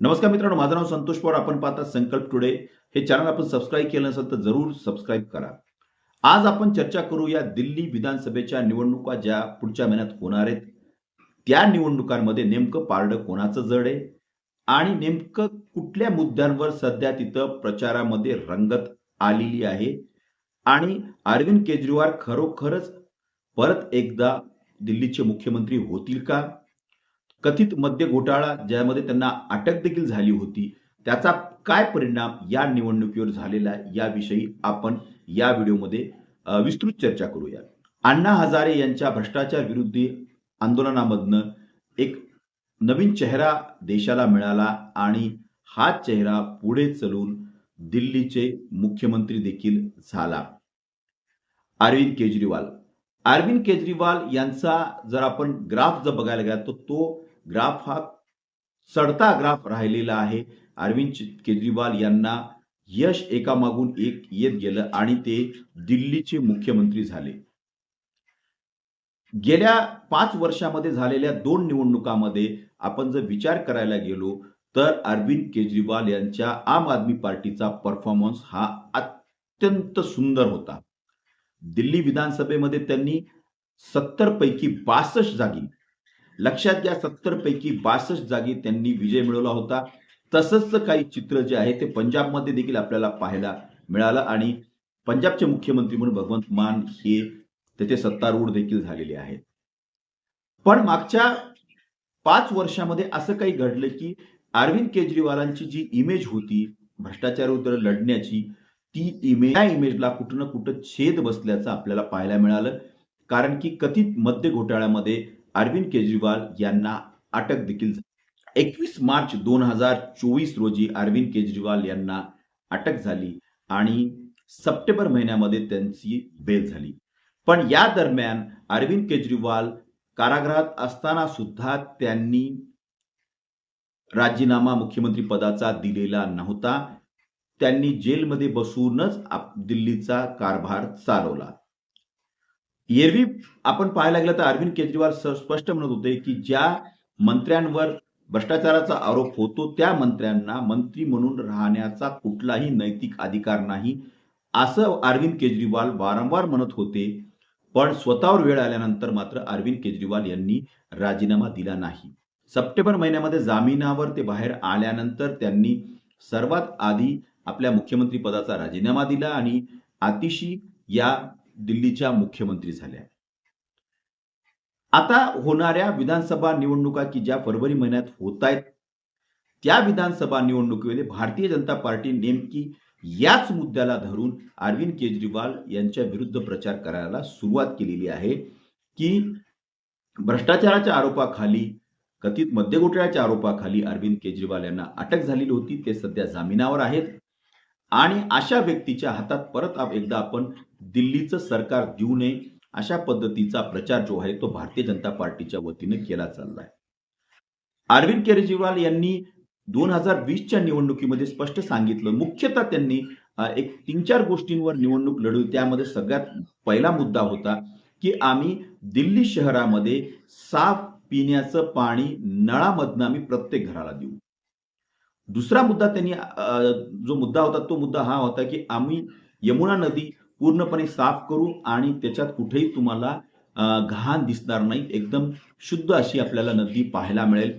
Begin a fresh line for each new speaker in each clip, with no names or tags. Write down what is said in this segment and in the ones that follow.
नमस्कार मित्रांनो माझं नाव संतोष पवार. आपण पाहता संकल्प टुडे. हे चॅनल आपण सबस्क्राईब केलं नसेल तर जरूर सबस्क्राईब करा. आज आपण चर्चा करू या दिल्ली विधानसभेच्या निवडणुका ज्या पुढच्या महिन्यात होणार आहेत. त्या निवडणुकांमध्ये नेमकं पारडं कोणाचं जड आहे? आणि नेमकं कुठल्या मुद्द्यांवर सध्या तिथं प्रचारामध्ये रंगत आलेली आहे? आणि अरविंद केजरीवाल खरोखरच परत एकदा दिल्लीचे मुख्यमंत्री होतील का? कथित मद्य घोटाळा ज्यामध्ये त्यांना अटक देखील झाली होती त्याचा काय परिणाम या निवडणुकीवर झालेला आहे याविषयी आपण या व्हिडिओमध्ये विस्तृत चर्चा करूया. अण्णा हजारे यांच्या भ्रष्टाचार विरुद्ध आंदोलनामधनं एक नवीन चेहरा देशाला मिळाला आणि हा चेहरा पुढे चलून दिल्लीचे मुख्यमंत्री देखील झाला. अरविंद केजरीवाल. अरविंद केजरीवाल यांचा जर आपण ग्राफ जर बघायला गेला तर तो ग्राफ हा चढता ग्राफ राहिलेला आहे. अरविंद केजरीवाल यांना यश एकामागून एक येत गेलं आणि ते दिल्लीचे मुख्यमंत्री झाले. गेल्या पाच वर्षामध्ये झालेल्या दोन निवडणुकामध्ये आपण जर विचार करायला गेलो तर अरविंद केजरीवाल यांच्या आम आदमी पार्टीचा परफॉर्मन्स हा अत्यंत सुंदर होता. दिल्ली विधानसभेमध्ये त्यांनी सत्तर पैकी बासष्ट जागी लक्षात घ्या सत्तर पैकी बासष्ट जागी त्यांनी विजय मिळवला होता. तसंच काही चित्र जे आहे ते पंजाबमध्ये देखील आपल्याला पाहायला मिळालं आणि पंजाबचे मुख्यमंत्री म्हणून भगवंत मान हे त्याचे सत्तारूढ देखील झालेले आहेत. पण मागच्या पाच वर्षामध्ये असं काही घडलं की अरविंद केजरीवालांची जी इमेज होती भ्रष्टाचाराविरुद्ध लढण्याची ती इमेज त्या इमेजला कुठं ना कुठं छेद बसल्याचं आपल्याला पाहायला मिळालं. कारण की कथित मद्य घोटाळ्यामध्ये अरविंद केजरीवाल यांना अटक देखील झाली. एकवीस मार्च दोन हजार चोवीस रोजी अरविंद केजरीवाल यांना अटक झाली आणि सप्टेंबर महिन्यामध्ये त्यांची बेल झाली. पण या दरम्यान अरविंद केजरीवाल कारागृहात असताना सुद्धा त्यांनी राजीनामा मुख्यमंत्री पदाचा दिलेला नव्हता. त्यांनी जेलमध्ये बसूनच दिल्लीचा कारभार चालवला. एरवी आपण पाहायला गेलं तर अरविंद केजरीवाल स्पष्ट म्हणत होते की ज्या मंत्र्यांवर भ्रष्टाचाराचा आरोप होतो त्या मंत्र्यांना मंत्री म्हणून राहण्याचा कुठलाही नैतिक अधिकार नाही असं अरविंद केजरीवाल वारंवार म्हणत होते. पण स्वतःवर वेळ आल्यानंतर मात्र अरविंद केजरीवाल यांनी राजीनामा दिला नाही. सप्टेंबर महिन्यामध्ये जामिनावर ते बाहेर आल्यानंतर त्यांनी सर्वात आधी आपल्या मुख्यमंत्री पदाचा राजीनामा दिला आणि अतिशी या दिल्लीच्या मुख्यमंत्री झाल्या. आता होणाऱ्या विधानसभा निवडणुका की ज्या फरवरी महिन्यात होत आहेत त्या विधानसभा निवडणुकीमध्ये भारतीय जनता पार्टी नेमकी याच मुद्द्याला धरून अरविंद केजरीवाल यांच्या विरुद्ध प्रचार करायला सुरुवात केलेली आहे की भ्रष्टाचाराच्या आरोपाखाली कथित मद्य घोटाळ्याच्या आरोपाखाली अरविंद केजरीवाल यांना अटक झालेली होती ते सध्या जामिनावर आहेत. आणि अशा व्यक्तीच्या हातात परत आप- एकदा आपण दिल्लीचं सरकार देऊ नये अशा पद्धतीचा प्रचार जो आहे तो भारतीय जनता पार्टीच्या वतीने केला चाललाय. अरविंद केजरीवाल यांनी दोन हजार वीसच्या निवडणुकीमध्ये स्पष्ट सांगितलं. मुख्यतः त्यांनी एक तीन चार गोष्टींवर निवडणूक लढवली. त्यामध्ये सगळ्यात पहिला मुद्दा होता की आम्ही दिल्ली शहरामध्ये साफ पिण्याचं पाणी नळामधनं आम्ही प्रत्येक घराला देऊ. दुसरा मुद्दा त्यांनी जो मुद्दा होता तो मुद्दा हा होता की आम्ही यमुना नदी पूर्णपणे साफ करू आणि त्याच्यात कुठेही तुम्हाला घाण दिसणार नाही. एकदम शुद्ध अशी आपल्याला नदी पाहायला मिळेल.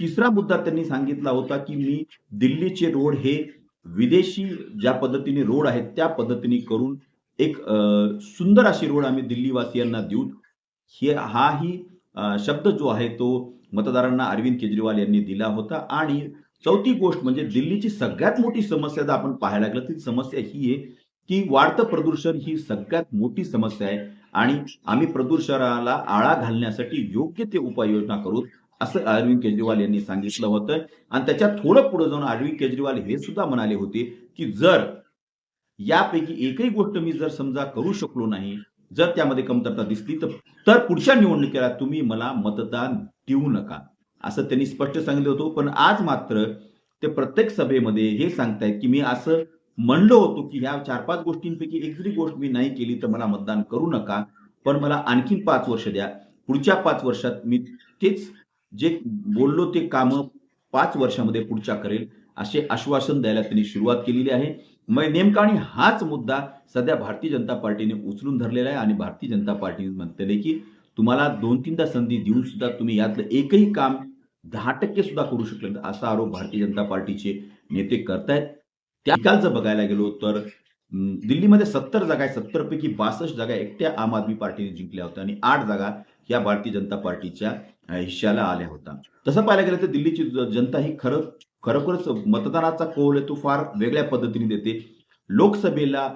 तिसरा मुद्दा त्यांनी सांगितला होता की मी दिल्लीचे रोड हे विदेशी ज्या पद्धतीने रोड आहेत त्या पद्धतीने करून एक सुंदर अशी रोड आम्ही दिल्लीवासियांना देऊ. हे हाही शब्द जो आहे तो मतदारांना अरविंद केजरीवाल यांनी दिला होता. आणि चौथी गोष्ट म्हणजे दिल्लीची सगळ्यात मोठी समस्या जर आपण पाहायला लागलं ती समस्या ही आहे की वाढतं प्रदूषण ही सगळ्यात मोठी समस्या आहे आणि आम्ही प्रदूषणाला आळा घालण्यासाठी योग्य ते उपाययोजना करू असं अरविंद केजरीवाल यांनी सांगितलं होतं. आणि त्याच्यात थोडं पुढे जाऊन अरविंद केजरीवाल हे सुद्धा म्हणाले होते की जर यापैकी एकही गोष्ट मी जर समजा करू शकलो नाही जर त्यामध्ये कमतरता दिसली तर तर पुढच्या निवडणुकीला तुम्ही मला मतदान देऊ नका असं त्यांनी स्पष्ट सांगितलं होतं. पण आज मात्र ते प्रत्येक सभेमध्ये हे सांगतायत की मी असं म्हणलो होतो की ह्या चार पाच गोष्टींपैकी एक जरी गोष्ट मी नाही केली तर मला मतदान करू नका पण मला आणखीन पाच वर्ष द्या. पुढच्या पाच वर्षात मी तेच जे बोललो ते कामं पाच वर्षामध्ये पुढच्या करेल असे आश्वासन द्यायला त्यांनी सुरुवात केलेली आहे. मग नेमका आणि हाच मुद्दा सध्या भारतीय जनता पार्टीने उचलून धरलेला आहे आणि भारतीय जनता पार्टी म्हणते की तुम्हाला दोन तीनदा संधी देऊन सुद्धा तुम्ही यातलं एकही काम दहा टक्के सुद्धा करू शकले असा आरोप भारतीय जनता पार्टीचे नेते करतायत. त्या निकाल जर बघायला गेलो तर दिल्लीमध्ये सत्तर जागा आहे सत्तर पैकी बासष्ट जागा एकट्या आम आदमी पार्टीने जिंकल्या होत्या आणि आठ जागा या भारतीय जनता पार्टीच्या हिश्श्याला आल्या होत्या. तसं पाहायला गेलं तर दिल्लीची जनता ही खरं खरोखरच मतदानाचा कौल आहे तो फार वेगळ्या पद्धतीने देते. लोकसभेला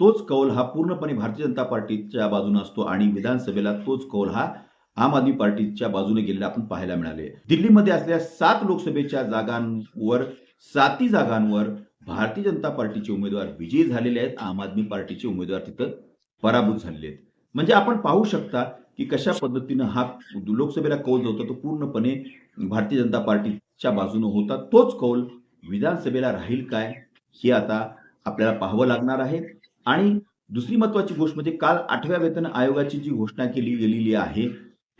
तोच कौल हा पूर्णपणे भारतीय जनता पार्टीच्या बाजूने असतो आणि विधानसभेला तोच कौल हा आम आदमी पार्टीच्या बाजूने गेलेला आपण पाहायला मिळाले. दिल्लीमध्ये असलेल्या सात लोकसभेच्या जागांवर साती जागांवर भारतीय जनता पार्टीचे उमेदवार विजयी झालेले आहेत. आम आदमी पार्टीचे उमेदवार तिथं पराभूत झालेले आहेत. म्हणजे आपण पाहू शकता की कशा पद्धतीनं हा लोकसभेला कौल जो होता तो पूर्णपणे भारतीय जनता पार्टीच्या बाजूनं होता. तोच कौल विधानसभेला राहील काय हे आता आपल्याला पाहावं लागणार आहे. आणि दुसरी महत्वाची गोष्ट म्हणजे काल आठव्या वेतन आयोगाची जी घोषणा केली गेलेली आहे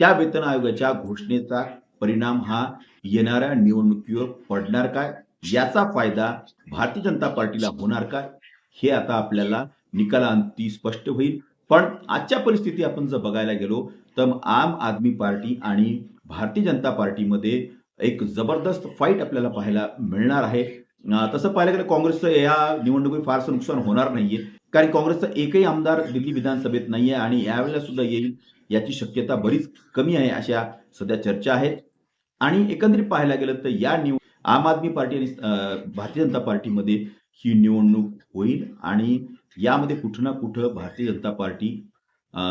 त्या वेतन आयोगाच्या घोषणेचा परिणाम हा येणाऱ्या निवडणुकीवर पडणार काय? याचा फायदा भारतीय जनता पार्टीला होणार काय? हे आता आपल्याला निकालांती स्पष्ट होईल. पण आजच्या परिस्थिती आपण जर बघायला गेलो तर आम आदमी पार्टी आणि भारतीय जनता पार्टीमध्ये एक जबरदस्त फाईट आपल्याला पाहायला मिळणार आहे. तसं पाहायला गेलं काँग्रेसचं या निवडणुकीत फारसं नुकसान होणार नाहीये. कारण काँग्रेसचा एकही आमदार दिल्ली विधानसभेत नाहीये आणि यावेळेला सुद्धा येईल याची शक्यता बरीच कमी आहे अशा सध्या चर्चा आहेत. आणि एकंदरीत पाहायला गेलं तर या निव आम आदमी पार्टी आणि भारतीय जनता पार्टीमध्ये ही निवडणूक होईल आणि यामध्ये कुठं ना कुठं भारतीय जनता पार्टी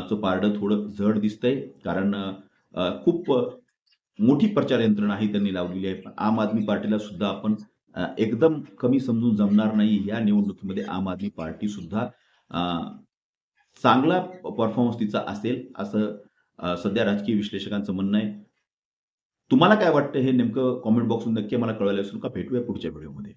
चं पारडं थोडं जड दिसतंय. कारण खूप मोठी प्रचार यंत्रणा ही त्यांनी लावलेली आहे. पण आम आदमी पार्टीला सुद्धा आपण एकदम कमी समजून जमणार नाही. या निवडणुकीमध्ये आम आदमी पार्टी सुद्धा चांगला परफॉर्मन्स तिचा असेल असं सध्या राजकीय विश्लेषकांचं म्हणणं आहे. तुम्हाला काय वाटतं हे नेमकं कॉमेंट बॉक्समध्ये नक्की मला कळवायला विसरू का? भेटूया पुढच्या व्हिडिओमध्ये